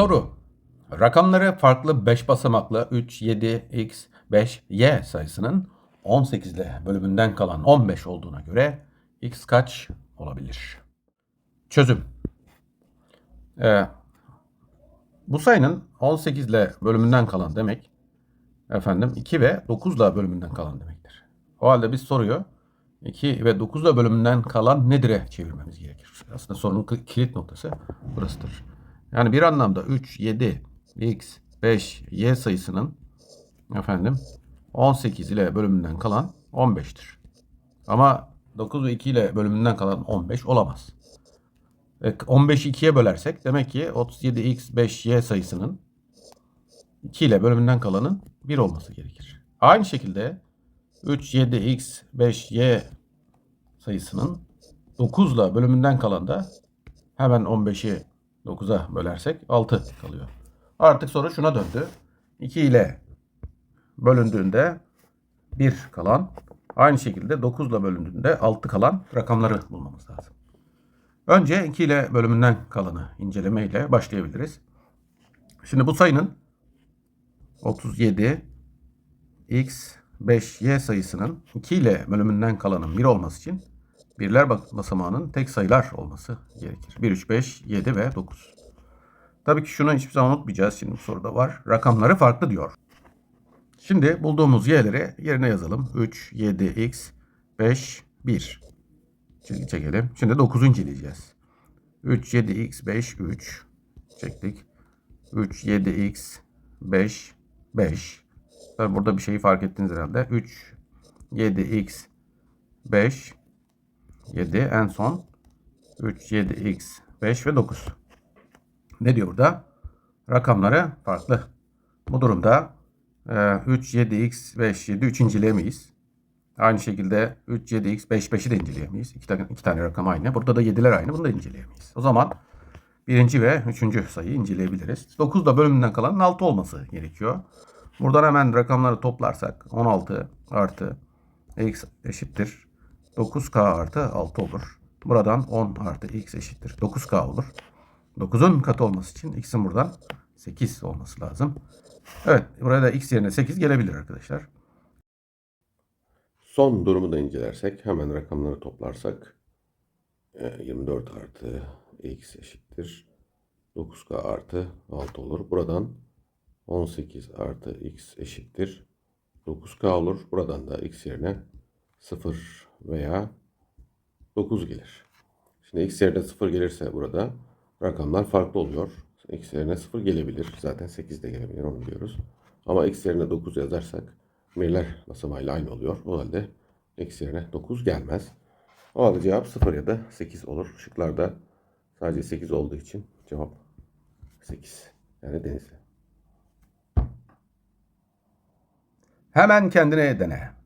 Soru. Rakamları farklı 5 basamaklı 3, 7, x, 5, y sayısının 18 ile bölümünden kalan 15 olduğuna göre x kaç olabilir? Çözüm. Ee, bu sayının 18 ile bölümünden kalan demek efendim 2 ve 9 ile bölümünden kalan demektir. O halde biz soruyu 2 ve 9 ile bölümünden kalan nedir'e çevirmemiz gerekir. Aslında sorunun ki- kilit noktası burasıdır. Yani bir anlamda 3, 7, x, 5, y sayısının efendim 18 ile bölümünden kalan 15'tir. Ama 9 ve 2 ile bölümünden kalan 15 olamaz. E, 15'i 2'ye bölersek demek ki 37x 5y sayısının 2 ile bölümünden kalanın 1 olması gerekir. Aynı şekilde 3, 7x 5y sayısının 9 ile bölümünden kalan da hemen 15'i 9'a bölersek 6 kalıyor. Artık soru şuna döndü. 2 ile bölündüğünde 1 kalan, aynı şekilde 9 ile bölündüğünde 6 kalan rakamları bulmamız lazım. Önce 2 ile bölümünden kalanı inceleme ile başlayabiliriz. Şimdi bu sayının 37 x 5y sayısının 2 ile bölümünden kalanın 1 olması için birler bas- basamağının tek sayılar olması gerekir. 1, 3, 5, 7 ve 9. Tabii ki şunu hiçbir zaman unutmayacağız. Şimdi bu soruda var. Rakamları farklı diyor. Şimdi bulduğumuz y'leri yerine yazalım. 3, 7, x, 5, 1. Çizgi çekelim. Şimdi 9'u inceleyeceğiz. 3, 7, x, 5, 3. Çektik. 3, 7, x, 5, 5. Tabii burada bir şeyi fark ettiniz herhalde. 3, 7, x, 5, 7. En son 3, 7, x, 5 ve 9. Ne diyor burada? Rakamları farklı. Bu durumda e, 3, 7, x, 5, 7, 3 inceleyemeyiz. Aynı şekilde 3, 7, x, 5, 5'i de inceleyemeyiz. İki tane, iki tane rakam aynı. Burada da 7'ler aynı. Bunu da inceleyemeyiz. O zaman birinci ve üçüncü sayıyı inceleyebiliriz. 9 da bölümünden kalanın 6 olması gerekiyor. Buradan hemen rakamları toplarsak 16 artı x eşittir 9k artı 6 olur. Buradan 10 artı x eşittir 9k olur. 9'un katı olması için x'in buradan 8 olması lazım. Evet buraya da x yerine 8 gelebilir arkadaşlar. Son durumu da incelersek hemen rakamları toplarsak e, 24 artı x eşittir 9k artı 6 olur. Buradan 18 artı x eşittir 9k olur. Buradan da x yerine 0 veya 9 gelir. Şimdi x yerine 0 gelirse burada rakamlar farklı oluyor. x yerine 0 gelebilir. Zaten 8 de gelebilir onu biliyoruz. Ama x yerine 9 yazarsak birler basamağıyla aynı oluyor. O halde x yerine 9 gelmez. O halde cevap 0 ya da 8 olur. Şıklarda sadece 8 olduğu için cevap 8. Yani Denizli. Hemen kendine dene.